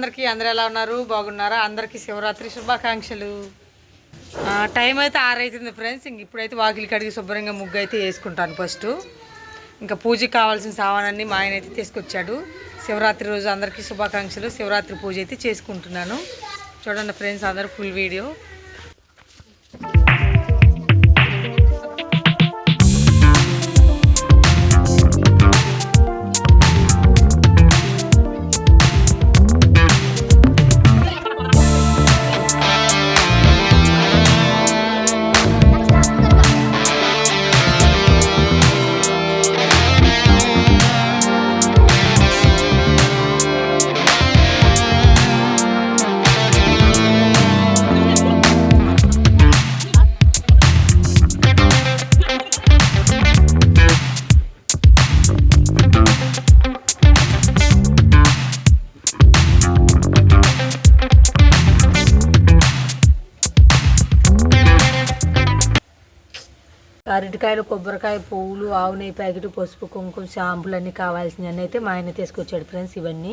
అందరికీ అందరు ఎలా ఉన్నారు? బాగున్నారా? అందరికీ శివరాత్రి శుభాకాంక్షలు. టైం అయితే ఆరైతుంది ఫ్రెండ్స్. ఇంక ఇప్పుడైతే వాకిలి కడిగి శుభ్రంగా ముగ్గు అయితే వేసుకుంటాను ఫస్ట్. ఇంకా పూజకి కావాల్సిన సామానన్నీ మా ఆయన అయితే తీసుకొచ్చాడు. శివరాత్రి రోజు అందరికీ శుభాకాంక్షలు. శివరాత్రి పూజ అయితే చేసుకుంటున్నాను. చూడండి ఫ్రెండ్స్ అందరూ ఫుల్ వీడియో. అరటికాయలు కొబ్బరికాయ పువ్వులు ఆవు నెయ్యి ప్యాకెట్ పసుపు కుంకుమ షాంపులు అన్నీ కావాల్సినవి అయితే మా ఆయన తీసుకొచ్చాడు ఫ్రెండ్స్ ఇవన్నీ.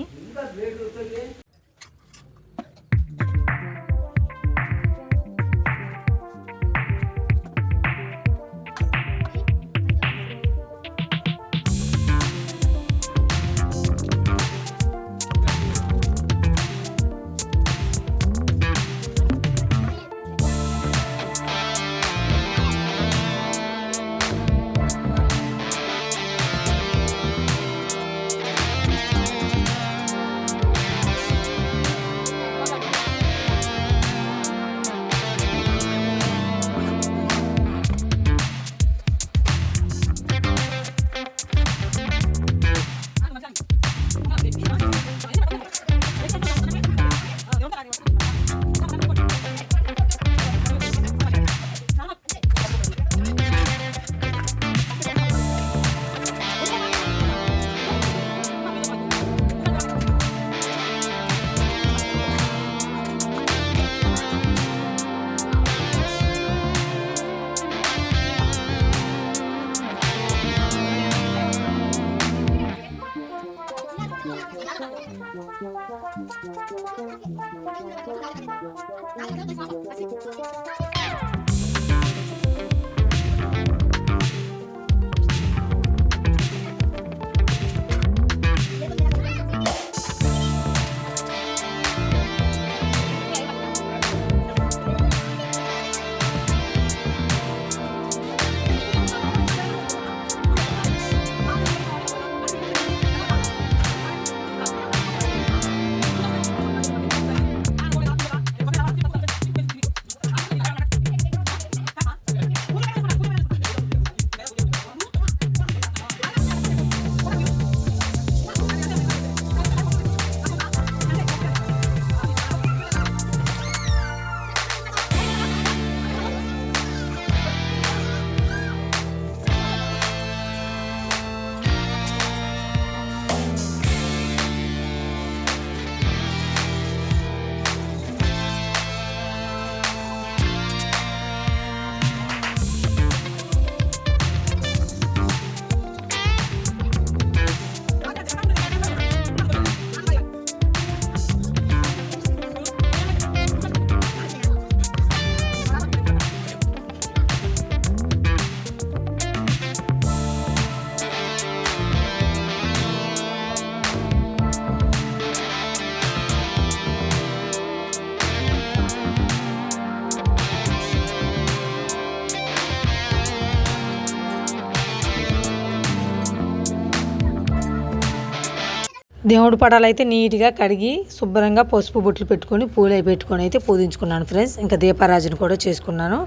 దేవుడి పటాలు అయితే నీట్గా కడిగి శుభ్రంగా పసుపు బొట్లు పెట్టుకొని పూలు అవి పెట్టుకొని అయితే పూజించుకున్నాను ఫ్రెండ్స్. ఇంకా దీపారాజన కూడా చేసుకున్నాను.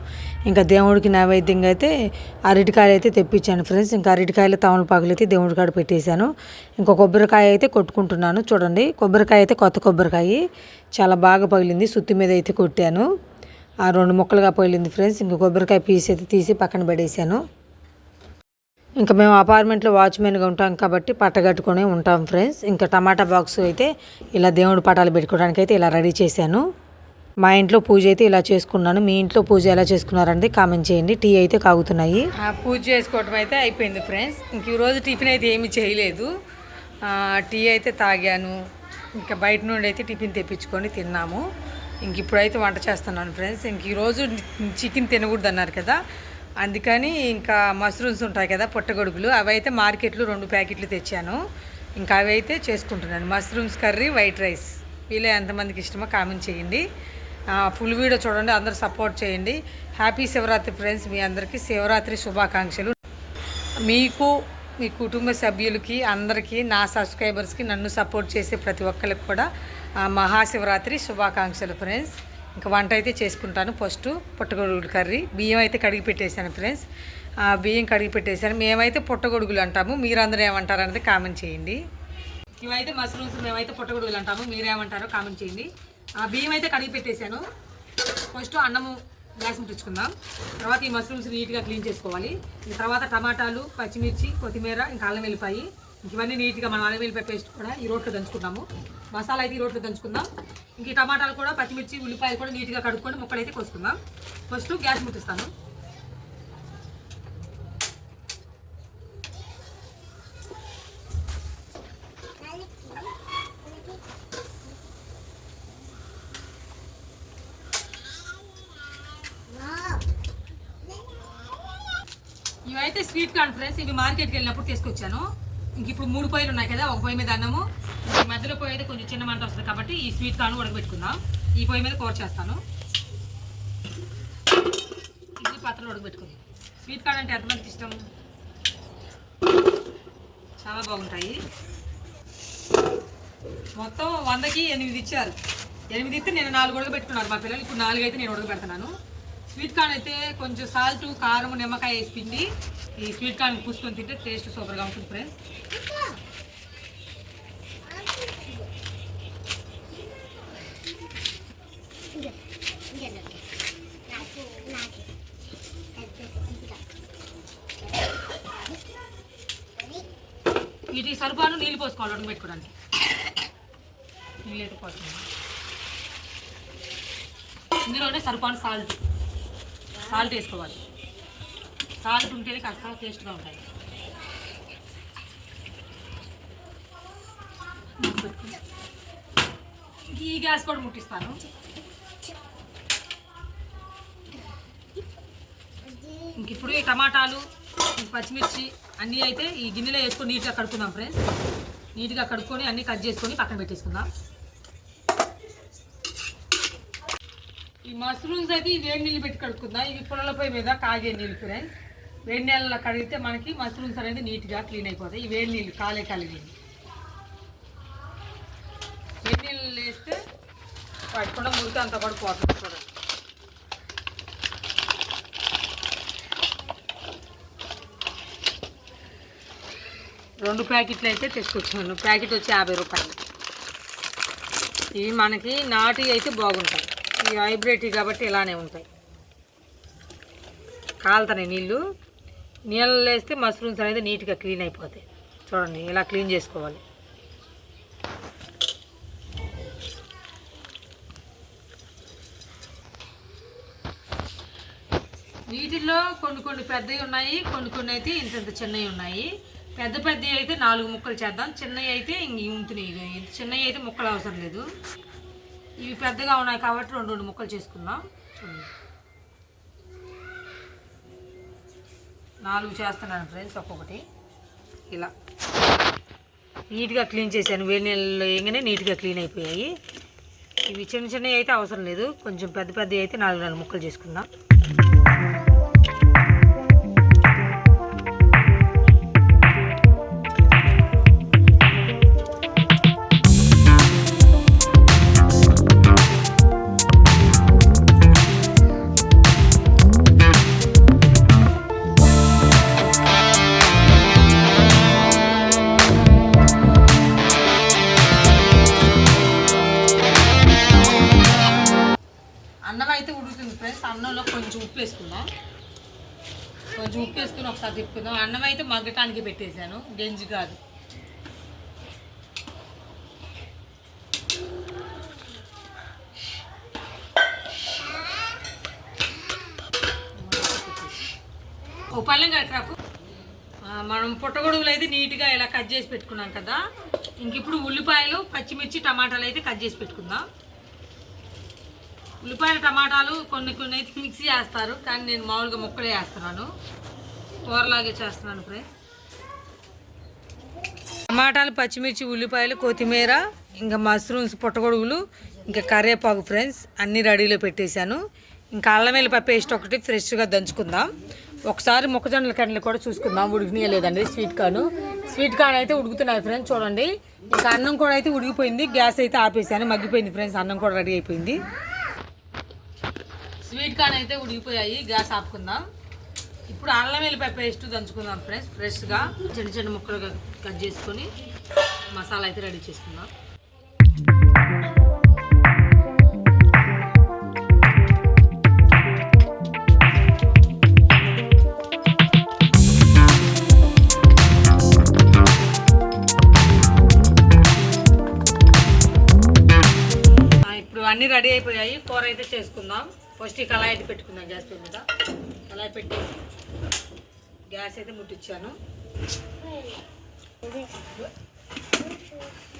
ఇంకా దేవుడికి నైవేద్యంగా అయితే అరటికాయలు అయితే తెప్పించాను ఫ్రెండ్స్. ఇంకా అరటికాయలు తమలపాకులు అయితే దేవుడి కాడ పెట్టేశాను. ఇంకా కొబ్బరికాయ అయితే కొట్టుకుంటున్నాను. చూడండి కొబ్బరికాయ అయితే కొత్త కొబ్బరికాయ. చాలా బాగా పగిలింది. సుత్తి మీద అయితే కొట్టాను. ఆ రెండు ముక్కలుగా పగిలింది ఫ్రెండ్స్. ఇంకా కొబ్బరికాయ పీస్ అయితే తీసి పక్కన పడేసాను ఇంకా మేము అపార్ట్మెంట్లో వాచ్మెన్గా ఉంటాం కాబట్టి పట్టగట్టుకొని ఉంటాం ఫ్రెండ్స్ ఇంకా టమాటా బాక్స్ అయితే ఇలా దేవుడి పటాలు పెట్టుకోవడానికి అయితే ఇలా రెడీ చేశాను. మా ఇంట్లో పూజ అయితే ఇలా చేసుకున్నాను. మీ ఇంట్లో పూజ ఎలా చేసుకున్నారంటే కామెంట్ చేయండి. టీ అయితే కాగుతున్నాయి. పూజ చేసుకోవటం అయితే అయిపోయింది ఫ్రెండ్స్ ఇంక ఈరోజు టిఫిన్ అయితే ఏమీ చేయలేదు. టీ అయితే తాగాను. ఇంకా బయట నుండి అయితే టిఫిన్ తెప్పించుకొని తిన్నాము. ఇంక ఇప్పుడైతే వంట చేస్తున్నాను ఫ్రెండ్స్ ఇంక ఈరోజు చికెన్ తినకూడదు అన్నారు కదా. అందుకని ఇంకా మష్రూమ్స్ ఉంటాయి కదా పుట్టగొడుగులు అవి అయితే మార్కెట్లో రెండు ప్యాకెట్లు తెచ్చాను. ఇంకా అవి అయితే చేసుకుంటున్నాను. Mushrooms curry white rice. వీళ్ళే ఎంతమందికి ఇష్టమో కామెంట్ చేయండి. ఫుల్ వీడియో చూడండి అందరు సపోర్ట్ చేయండి. హ్యాపీ శివరాత్రి ఫ్రెండ్స్ మీ అందరికీ శివరాత్రి శుభాకాంక్షలు. మీకు మీ కుటుంబ సభ్యులకి అందరికీ నా సబ్స్క్రైబర్స్కి నన్ను సపోర్ట్ చేసే ప్రతి ఒక్కరికి కూడా మహాశివరాత్రి శుభాకాంక్షలు ఫ్రెండ్స్. ఇంకా వంట అయితే చేసుకుంటాను. ఫస్ట్ పుట్టగొడుగులు కర్రీ. బియ్యం అయితే కడిగి పెట్టేశాను ఫ్రెండ్స్. ఆ, బియ్యం కడిగి పెట్టేశాను. మేమైతే పుట్టగొడుగులు అంటాము. మీరందరూ ఏమంటారు అనేది కామెంట్ చేయండి. ఇవైతే మష్రూమ్స్ మేమైతే పుట్టగొడుగులు అంటాము. మీరేమంటారో కామెంట్ చేయండి. ఆ బియ్యం అయితే కడిగి పెట్టేశాను. ఫస్ట్ అన్నము గ్యాస్ ముట్టించుకుందాం. తర్వాత ఈ మష్రూమ్స్ నీట్గా క్లీన్ చేసుకోవాలి. తర్వాత టమాటాలు పచ్చిమిర్చి కొత్తిమీర ఇంకా అల్లం వెల్లిపాయి. ఇవన్నీ నీట్గా మనం అల్లం పేస్ట్ కూడా ఈ రోట్లో దంచుకున్నాము మసాలా అయితే ఈ రోట్లో దంచుకుందాం. ఇంక టమాటాలు కూడా పచ్చిమిర్చి ఉల్లిపాయలు కూడా నీట్గా కడుక్కొని ముక్కలైతే కోసుకుందాం. ఫస్ట్ గ్యాస్ ముట్టిస్తాను ఇవైతే స్వీట్ కార్న్ ఫ్రెండ్స్ ఇవి మార్కెట్కి వెళ్ళినప్పుడు తీసుకొచ్చాను. ఇంక ఇప్పుడు మూడు పొయ్యిలు ఉన్నాయి కదా ఒక పొయ్యి మీద అన్నము. ఈ మధ్యలో పొయ్యి అయితే కొంచెం చిన్న మంట వస్తుంది కాబట్టి ఈ స్వీట్ కార్న్ ఉడకబెట్టుకుందాం. ఈ పొయ్యి మీద కూర చేస్తాను. ఇది పాత్రలో ఉడకబెట్టుకుందాం. స్వీట్ కార్న్ అంటే ఎంతమందికి ఇష్టం? చాలా బాగుంటాయి. మొత్తం వందకి ఎనిమిది ఇచ్చారు. ఎనిమిది ఇస్తే నేను నాలుగు ఉడకబెట్టుకున్నాను. మా పిల్లలు ఇప్పుడు నాలుగు అయితే నేను ఉడకబెడుతున్నాను. స్వీట్ కార్న్ అయితే కొంచెం సాల్ట్ కారం నిమ్మకాయ వేసి పిండి. ఈ స్వీట్ కార్న్ పూసుకొని తింటే టేస్ట్ సూపర్గా ఉంటుంది ఫ్రెండ్స్. వీటి సరుపాను నీళ్ళు పోసుకోవాలి ఉడకబెట్టుకోవడానికి నీళ్ళు అయితే పోసుకోవాలి. ఇందులోనే సరుపాను సాల్ట్. సాల్ట్ వేసుకోవాలి. సాల్ట్ ఉంటేనే కాస్త టేస్ట్గా ఉంటాయి. ఈ గ్యాస్ కూడా ముట్టిస్తాను. ఇంక ఇప్పుడు ఈ టమాటాలు పచ్చిమిర్చి అన్నీ అయితే ఈ గిన్నెలో వేసుకొని నీట్గా కడుక్కుందాం ఫ్రెండ్స్. నీట్గా కడుక్కొని అన్నీ కట్ చేసుకొని పక్కన పెట్టేసుకుందాం. ఈ మష్రూమ్స్ అయితే ఈ వేడి నీళ్ళు పెట్టి కడుక్కుందాం. ఇవి పుల్లల పొయ్యి మీద కాగే నీళ్ళు ఫ్రెండ్స్. వేడి నీళ్ళలో కడిగితే మనకి మష్రూమ్స్ అనేది నీట్గా క్లీన్ అయిపోతాయి. ఈ వేడి నీళ్ళు కాలే కాలే నీళ్ళు. వేడి నీళ్ళు వేస్తే పడకుండా మురికి అంత పడిపోతుంది చూడండి. రెండు ప్యాకెట్లు అయితే తెచ్చుకొచ్చాను ప్యాకెట్ వచ్చి యాభై రూపాయలు. ఇవి మనకి నాటి అయితే బాగుంటాయి. ఈ హైబ్రిడ్ కాబట్టి ఇలానే ఉంటాయి. కాలుతున్నాయి నీళ్ళు. నీళ్ళు వేస్తే మష్రూమ్స్ అనేది నీట్గా క్లీన్ అయిపోతాయి. చూడండి ఇలా క్లీన్ చేసుకోవాలి. వీటిల్లో కొన్ని కొన్ని పెద్దవి ఉన్నాయి కొన్ని కొన్ని అయితే ఇంత ఇంత చిన్నవి ఉన్నాయి. పెద్ద పెద్దవి అయితే నాలుగు ముక్కలు చేద్దాం. చిన్నవి అయితే ఇంక ఉంటున్నాయి. చిన్నవి అయితే ముక్కలు అవసరం లేదు. ఇవి పెద్దగా ఉన్నాయి కాబట్టి రెండు రెండు ముక్కలు చేసుకుందాం నాలుగు చేస్తున్నాను ఫ్రెండ్స్ ఒక్కొక్కటి. ఇలా. నీట్గా క్లీన్ చేశాను. వేడి నీళ్ళలో వేయగానే నీట్గా క్లీన్ అయిపోయాయి. ఇవి చిన్న చిన్నవి అయితే అవసరం లేదు. కొంచెం పెద్ద పెద్దవి అయితే నాలుగు నాలుగు ముక్కలు చేసుకుందాం అయితే పెట్టేశాను. గెంజి కాదు. ఓ పళ్ళెం కట్టరాకు మనం పుట్టగొడుగులు అయితే నీట్గా ఇలా కట్ చేసి పెట్టుకున్నాం కదా. ఇంక ఇప్పుడు ఉల్లిపాయలు పచ్చిమిర్చి టమాటాలు అయితే కట్ చేసి పెట్టుకుందాం. ఉల్లిపాయలు టమాటాలు కొన్ని కొన్ని అయితే మిక్సీ చేస్తారు. కానీ నేను మామూలుగా ముక్కలే వేస్తున్నాను కూరలాగే చేస్తున్నాను ఫ్రెండ్స్. టమాటాలు పచ్చిమిర్చి ఉల్లిపాయలు కొత్తిమీర ఇంకా మష్రూమ్స్ పుట్టగొడుగులు ఇంకా కరివేపాకు ఫ్రెండ్స్ అన్నీ రెడీలో పెట్టేశాను. ఇంకా అల్లం వెల్లిపాయ పేస్ట్ ఒకటి ఫ్రెష్గా దంచుకుందాం. ఒకసారి మొక్కజొన్నల కండ్లు కూడా చూసుకుందాం. ఉడికినాయలేదండి స్వీట్ కార్న్ స్వీట్ కార్న్ అయితే ఉడుకుతున్నాయి ఫ్రెండ్స్ చూడండి. ఇంకా అన్నం కూడా అయితే ఉడికిపోయింది. గ్యాస్ అయితే ఆపేసాను మగ్గిపోయింది ఫ్రెండ్స్ అన్నం కూడా రెడీ అయిపోయింది. స్వీట్ కార్న్ అయితే ఉడికిపోయాయి గ్యాస్ ఆపుకుందాం. ఇప్పుడు అల్లం వెల్లిపాయ పేస్ట్ దంచుకుందాం ఫ్రెండ్స్ ఫ్రెష్గా. చిన్న చిన్న ముక్కలుగా కట్ చేసుకొని మసాలా అయితే రెడీ చేసుకుందాం. ఇప్పుడు అన్నీ రెడీ అయిపోయాయి. కూర అయితే చేసుకుందాం. ఫస్ట్ ఈ కళాయి అయితే పెట్టుకుందాం గ్యాస్ మీద. కళాయి పెట్టేసి గ్యాస్ అయితే ముట్టించాను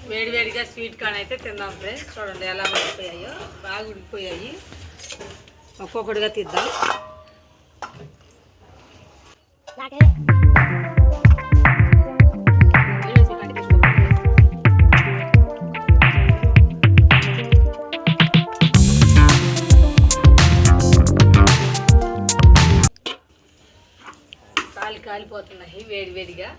వేడి వేడిగా స్వీట్ కార్న్ అయితే తిందాం ఫ్రెండ్స్. చూడండి ఎలా ఉడికిపోయాయో బాగా ఉడికిపోయాయి. ఒక్కొక్కటిగా తిద్దాం. కాలిపోతున్నాయి వేడి వేడిగా.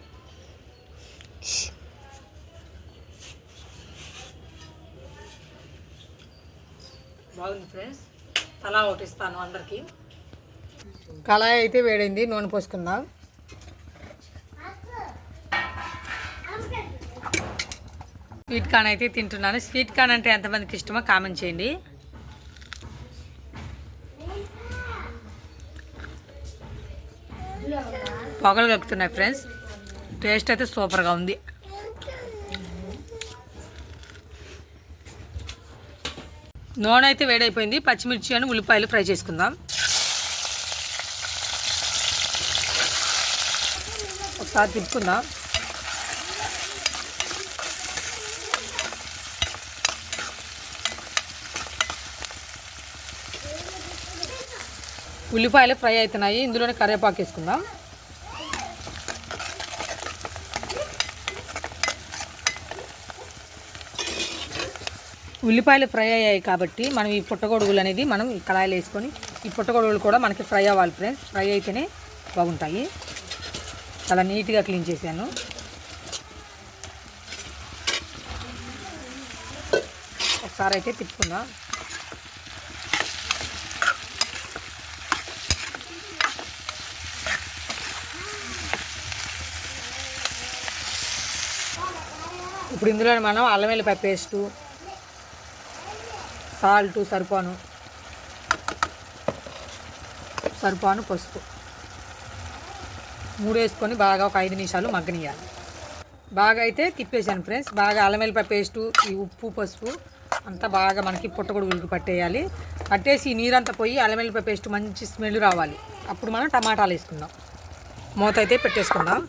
బాగుంది ఫ్రెండ్స్. తలా ఒకటి ఇస్తాను అందరికి. కళాయి అయితే వేడైంది నూనె పోసుకుందాం. స్వీట్ కార్న్ అయితే తింటున్నాను. స్వీట్ కార్న్ అంటే ఎంతమందికి ఇష్టమో కామెంట్ చేయండి. పొగలు కక్కుతున్నాయి ఫ్రెండ్స్ టేస్ట్ అయితే సూపర్గా ఉంది. నూనె అయితే వేడైపోయింది. పచ్చిమిర్చి అని ఉల్లిపాయలు ఫ్రై చేసుకుందాం. ఒకసారి తిప్పుకుందాం. ఉల్లిపాయలు ఫ్రై అవుతున్నాయి. ఇందులోనే కరివేపాకు వేసుకుందాం. ఉల్లిపాయలు ఫ్రై అయ్యాయి కాబట్టి మనం ఈ పుట్టగొడుగులు అనేది మనం ఈ కళాయిలు వేసుకొని ఈ పుట్టగొడుగులు కూడా మనకి ఫ్రై అవ్వాలి ఫ్రెండ్స్. ఫ్రై అయితేనే బాగుంటాయి. చాలా నీట్గా క్లీన్ చేశాను. ఒకసారి అయితే తిప్పుకుందాం? ఇప్పుడు ఇందులో మనం అల్లం వెల్లిపాయ పేస్టు సాల్ట్ సరిపోను. సరిపోను పసుపు. మూడు వేసుకొని బాగా ఒక ఐదు నిమిషాలు మగ్గనియాలి బాగా అయితే తిప్పేసాను ఫ్రెండ్స్. బాగా అల్లం వెల్లిపాయ పేస్టు ఈ ఉప్పు పసుపు అంతా బాగా మనకి పుట్టగొడుగులకి పట్టేయాలి. పట్టేసి ఈ నీరంతా పోయి అల్లం పేస్ట్ మంచి స్మెల్ రావాలి. అప్పుడు మనం టమాటాలు వేసుకుందాం. మూత అయితే పెట్టేసుకుందాం.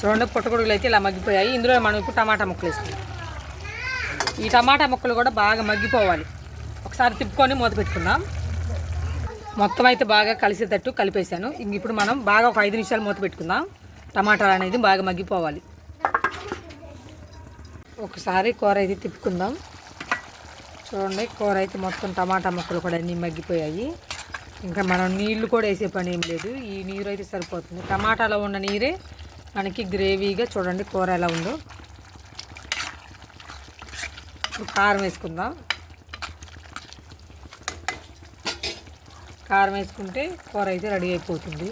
చూడండి పుట్టగొడుగులు అయితే ఇలా మగ్గిపోయాయి. ఇందులో మనం ఇప్పుడు టమాటా ముక్కలు వేసుకుందాం. ఈ టమాటా ముక్కలు కూడా బాగా మగ్గిపోవాలి. ఒకసారి తిప్పుకొని మూత పెట్టుకుందాం. మొత్తం అయితే బాగా కలిసేటట్టు కలిపేసాను ఇంక ఇప్పుడు మనం బాగా ఒక ఐదు నిమిషాలు మూత పెట్టుకుందాం. టమాటాలు అనేది బాగా మగ్గిపోవాలి. ఒకసారి కూర అయితే తిప్పుకుందాం. చూడండి కూర అయితే మొత్తం టమాటా ముక్కలు కూడా అన్నీ మగ్గిపోయాయి. ఇంకా మనం నీళ్ళు కూడా వేసే పని ఏం లేదు. ఈ నీరు అయితే సరిపోతుంది. టమాటాలో ఉన్న నీరే మనకి గ్రేవీగా చూడండి కూర ఎలా ఉందో. ఇప్పుడు కారం వేసుకుందాం. కారం వేసుకుంటే కూర అయితే రెడీ అయిపోతుంది.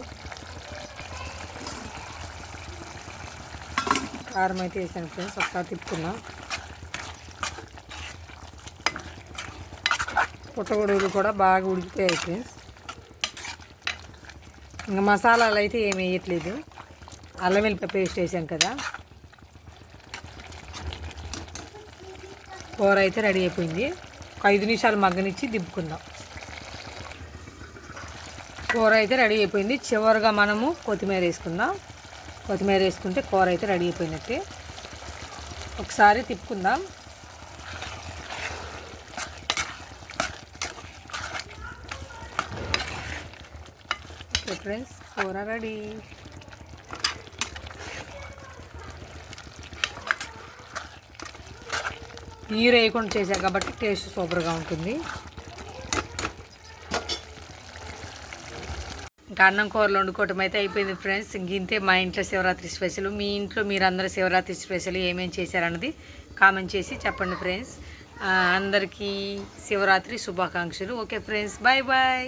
కారం అయితే వేసాను ఫ్రెండ్స్ ఒకసారి తిప్పుకున్నాం. పుట్టగొడుగులు కూడా బాగా ఉడికిపోయాయి ఫ్రెండ్స్. ఇంకా మసాలాలు అయితే ఏమి వేయట్లేదు. అల్లం వెల్లిపాయ పేస్ట్ వేసాం కదా. కూర అయితే రెడీ అయిపోయింది. ఒక ఐదు నిమిషాలు మగ్గనిచ్చి దింపుకుందాం. కూర అయితే రెడీ అయిపోయింది. చివరిగా మనము కొత్తిమీర వేసుకుందాం. కొత్తిమీర వేసుకుంటే కూర అయితే రెడీ అయిపోయినట్టే. ఒకసారి తిప్పుకుందాం. ఫ్రెండ్స్ కూర రెడీ. నీరు వేయకుండా చేశారు కాబట్టి టేస్ట్ సూపర్గా ఉంటుంది. ఇంకా అన్నం కూరలు వండుకోవటం అయితే అయిపోయింది ఫ్రెండ్స్. ఇంక ఇంతే మా ఇంట్లో శివరాత్రి స్పెషల్. మీ ఇంట్లో మీరందరూ శివరాత్రి స్పెషల్ ఏమేమి చేశారన్నది కామెంట్ చేసి చెప్పండి ఫ్రెండ్స్. అందరికీ శివరాత్రి శుభాకాంక్షలు. Okay friends bye bye.